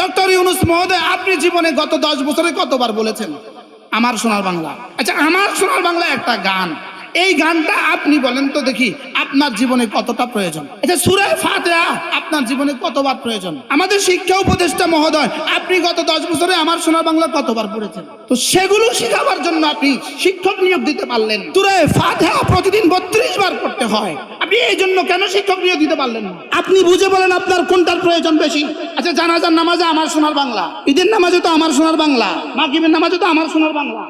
Doctor Yunus মহোদয়, আপনি জীবনে গত দশ বছরে কতবার বলেছেন? আমার সোনার বাংলা। আচ্ছা আমার সোনার বাংলা একটা গান। এই গানটা আপনি বলেন তো দেখি, আপনার জীবনে কতটা প্রয়োজন? আচ্ছা সুরে ফাতেহা আপনার জীবনে কতবার প্রয়োজন? আমাদের শিক্ষা উপদেষ্টা মহোদয়, আপনি গত দশ বছরে আমার সোনার বাংলা কতবার পড়েছেন? তো সেগুলো শেখাবার জন্য আপনি শিক্ষক নিয়োগ দিতে পারলেন। সুরে ফাতেহা প্রতিদিন বত্রিশ বার পড়তে হয়। আপনি এই জন্য কেন শিক্ষক নিয়োগ দিতে পারলেন না? আপনি বুঝে বলেন আপনার কোনটার প্রয়োজন বেশি? আচ্ছা জানাজার নামাজে আমার সোনার বাংলা। ঈদের নামাজে তো আমার সোনার বাংলা। মাগিবের নামাজে তো আমার সোনার বাংলা।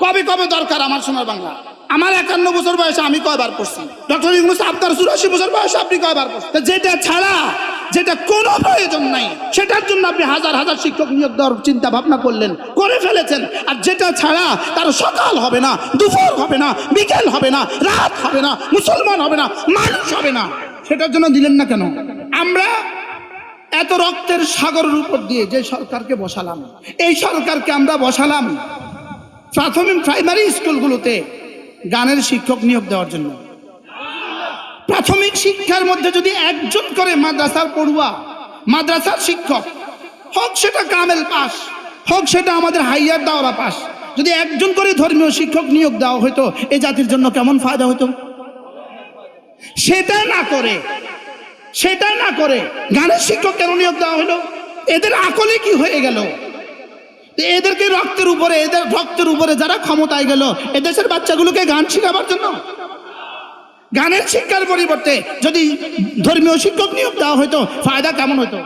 কবে কবে দরকার আমার সোনার বাংলা? আমার একান্ন বছর বয়সে আমি কয়বার পড়ছি? ডক্টর ইউনুস আপনার চুরাশি বছর বয়সে আপনি কয়বার পড়ছেন? যেটা ছাড়া যেটা কোনো প্রয়োজন নাই, সেটার জন্য আপনি হাজার হাজার শিক্ষক নিয়োগ দেওয়ার চিন্তা ভাবনা করলেন, করে ফেলেছেন। আর যেটা ছাড়া তার সকাল হবে না, দুপুর হবে না, বিকেল হবে না, রাত হবে না, মুসলমান হবে না, মানুষ হবে না। সেটার জন্য দিলেন না কেন? আমরা এত রক্তের সাগরের উপর দিয়ে যে সরকারকে বসালাম, এই সরকারকে আমরা বসালাম প্রাথমিক, প্রাইমারি স্কুলগুলোতে গানের শিক্ষক নিয়োগ দেওয়ার জন্য। প্রাথমিক শিক্ষার মধ্যে যদি একজন করে মাদ্রাসার পড়ুয়া, মাদ্রাসার শিক্ষক, হোক সেটা কামেল পাস, হোক সেটা আমাদের হাইয়ার দাওরা পাস, যদি একজন করে ধর্মীয় শিক্ষক নিয়োগ দেওয়া হতো এই জাতির জন্য কেমন ফায়দা হতো সেটা না করে, সেটা না করে গানের শিক্ষক কেন নিয়োগ দেওয়া হলো এদের আকলে কি হয়ে গেল? এদেরকে রক্তের উপরে, এদের রক্তের উপরে যারা ক্ষমতায় গেল, এদেশের বাচ্চাগুলোকে গান শেখাবার জন্য গানের শিক্ষার পরিবর্তে যদি ধর্মীয় শিক্ষক নিয়োগ দেওয়া হতো ফায়দা কেমন হতো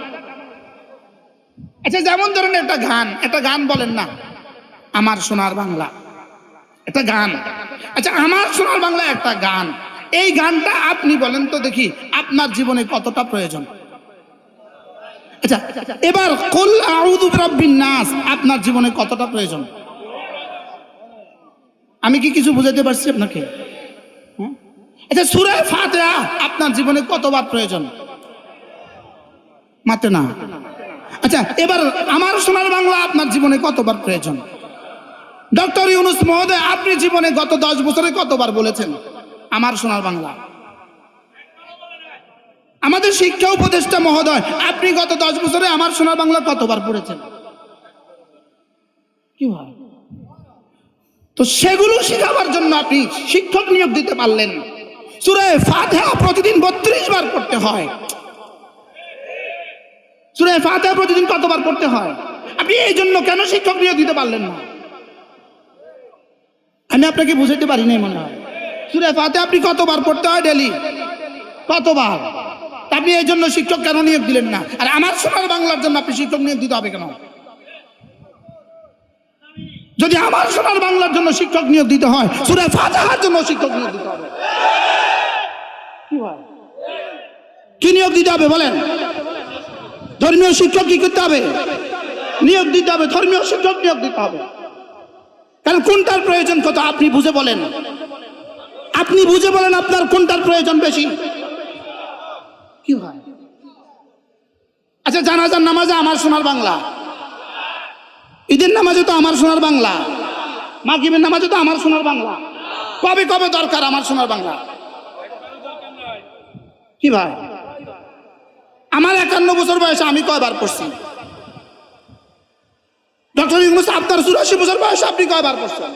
আচ্ছা যেমন ধরেন একটা গান একটা গান বলেন না, আমার সোনার বাংলা, একটা গান। আচ্ছা আমার সোনার বাংলা একটা গান, এই গানটা আপনি বলেন তো দেখি আপনার জীবনে কতটা প্রয়োজন। আচ্ছা এবার কুল আউযু বিরাব্বিন নাস, আপনার জীবনে কতটা প্রয়োজন? আমি কি কিছু বুঝাতে পারছি আপনাকে? আচ্ছা সূরা ফাতিহা। আপনার জীবনে কতবার প্রয়োজন? মাতে না? আচ্ছা এবার আমার সোনার বাংলা আপনার জীবনে কতবার প্রয়োজন? ডক্টর ইউনুস মহোদয়, আপনি জীবনে গত দশ বছরে কতবার বলেছেন? আমার সোনার বাংলা। আমাদের শিক্ষা উপদেষ্টা মহোদয়, আপনি গত দশ বছরে আমার সোনার বাংলা কতবার পড়েছেন? কি তো সেগুলো শেখাবার জন্য আপনি শিক্ষক নিয়োগ দিতে পারলেন। সুরে ফাতেহা প্রতিদিন বত্রিশ বার পড়তে হয়। সুরে ফাতেহা প্রতিদিন কতবার পড়তে হয়? আপনি এই জন্য কেন শিক্ষক নিয়োগ দিতে পারলেন না? আমি আপনাকে বুঝাইতে পারি নাই মনে হয়। সুরে ফাতে আপনি কতবার পড়তে হয় ডেলি? কতবার? আপনি এই জন্য শিক্ষক কেন নিয়োগ দিলেন না? আর আমার সোনার বাংলার জন্য আপনি শিক্ষক নিয়োগ দিতে হবে কেন? যদি আমার সোনার বাংলার জন্য শিক্ষক নিয়োগ দিতে হয়, সুরে ফাতেহার জন্য শিক্ষক নিয়োগ দিতে হবে। কি নিয়োগ দিতে হবে বলেন? ধর্মীয় শিক্ষক কি করতে হবে? নিয়োগ দিতে হবে, ধর্মীয় শিক্ষক নিয়োগ দিতে হবে। কারণ কোনটার প্রয়োজন কত আপনি বুঝে বলেন। আপনি বুঝে বলেন আপনার কোনটার প্রয়োজন বেশি। কি হয়? আচ্ছা জানাজার নামাজে আমার সোনার বাংলা। ঈদের নামাজে তো আমার সোনার বাংলা। মাগিবের নামাজে তো আমার সোনার বাংলা। কবে কবে দরকার আমার সোনার বাংলা? কি ভাই? আমার একান্ন বছর বয়সে আমি কয়বার পড়ছি? ডক্টর ইউনুস, আপনার চুরাশি বছর বয়সে আপনি কয়বার পড়ছেন?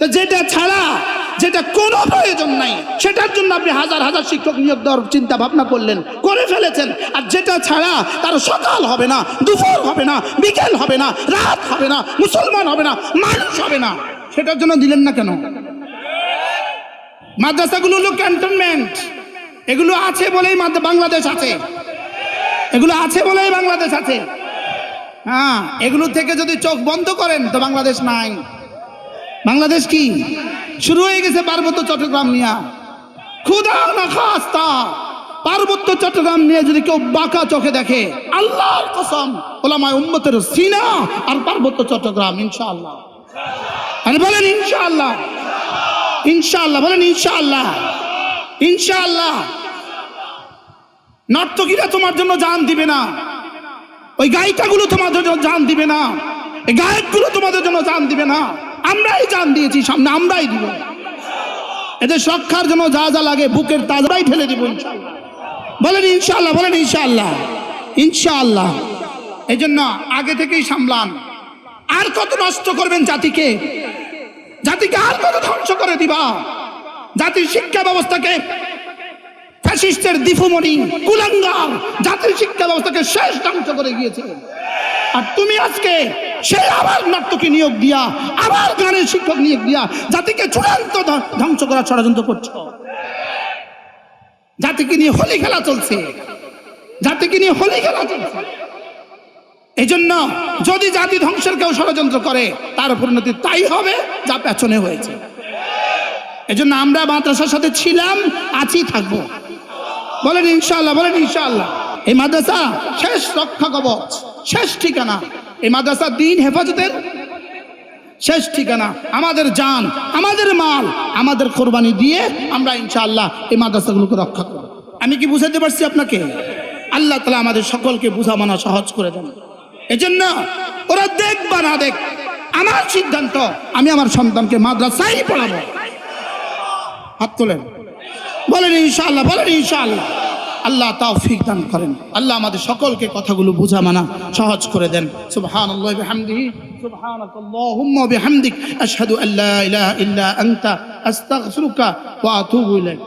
তো যেটা ছাড়া, যেটা কোনো প্রয়োজন নাই, সেটার জন্য আপনি হাজার হাজার শিক্ষক নিয়োগ দেওয়ার চিন্তা ভাবনা করলেন, করে ফেলেছেন। আর যেটা ছাড়া তার সকাল হবে না, দুপুর হবে না, বিকেল হবে না, রাত হবে না, মুসলমান হবে না, মানুষ হবে না। সেটার জন্য দিলেন না কেন? মাদ্রাসাগুলো হলো ক্যান্টনমেন্ট এগুলো আছে বলেই বাংলাদেশ আছে। এগুলো আছে বলেই বাংলাদেশ আছে। হ্যাঁ এগুলো থেকে যদি চোখ বন্ধ করেন তো বাংলাদেশ নাই। বাংলাদেশ কি? শুরু হয়ে গেছে পার্বত্য চট্টগ্রাম নিয়ে। খুদা না খাস্তা। পার্বত্য চট্টগ্রাম নিয়ে যদি কেউ বাঁকা চোখে দেখে, আল্লাহর কসম, ওলামায় উম্মতের সিনা আর পার্বত্য চট্টগ্রাম, ইনশাআল্লাহ। আরে বলেন ইনশাআল্লাহ। ইনশাআল্লাহ, বলেন ইনশাআল্লাহ। ইনশাআল্লাহ। নর্তকীরা তোমার জন্য জান দিবে না। ওই গায়িকাগুলো তোমাদের জন্য জান দিবে না। এই গায়কগুলো তোমাদের জন্য জান দিবে না। আমরাই জান দিয়েছি সামনে, আমরাই দিব। এদের রক্ষার জন্য যা যা লাগে বুকের তাজাই ঠেলে দিব বলেন ইনশাল্লাহ বলেন ইনশাল্লাহ ইনশাল্লাহ এই জন্য আগে থেকেই সামলান। আর কত নষ্ট করবেন জাতিকে? জাতিকে আর কত ধ্বংস করে দিবা? জাতির শিক্ষা ব্যবস্থাকে ফ্যাসিস্টের দিফুমণি কুলাঙ্গার জাতির শিক্ষা ব্যবস্থাকে শেষ ধ্বংস করে গিয়েছে আর তুমি আজকে সেই আবার নাট্যকে নিয়োগ দিয়া, আবার গানের শিক্ষক নিয়োগ দিয়া জাতিকে চূড়ান্ত ধ্বংস করার ষড়যন্ত্র করছ। জাতিকে নিয়ে হোলি খেলা চলছে। জাতিকে নিয়ে হোলি খেলা চলছে। এই জন্য যদি জাতি ধ্বংসের কেউ ষড়যন্ত্র করে, তার পরিণতি তাই হবে যা পেছনে হয়েছে। এই জন্য আমরা মাদ্রাসার সাথে ছিলাম আছি থাকব। বলেন ইনশাল্লাহ বলেন ইনশাল্লাহ এই মাদ্রাসা শেষ রক্ষা কবচ, শেষ ঠিকানা। এই মাদ্রাসা দিন হেফাজতের শেষ ঠিকানা। আমাদের জান, আমাদের মাল, আমাদের কোরবানি দিয়ে আমরা ইনশাআল্লাহ এই মাদ্রাসাগুলোকে রক্ষা করব। আমি কি বুঝাতে পারছি আপনাকে? আল্লাহ তালা আমাদের সকলকে বুঝা মানা সহজ করে দেন। এজন্য ওরা দেখ বা না দেখ, আমার সিদ্ধান্ত, আমি আমার সন্তানকে মাদ্রাসায় পড়াবো। হাত তোলেন। বলেন ইনশাআল্লাহ বলেন ইনশাআল্লাহ। আল্লাহ তাও ফিক দান করেন। আল্লাহ আমাদের সকলকে কথাগুলো বোঝা মানা সহজ করে দেন। সুবহানাল্লাহি বিহামদিহি, সুবহানাকাল্লাহুম্মা বিহামদিক, আশহাদু আল্লা ইলাহা ইল্লা আনতা, আস্তাগফিরুকা ওয়া আতুবু ইলাইক।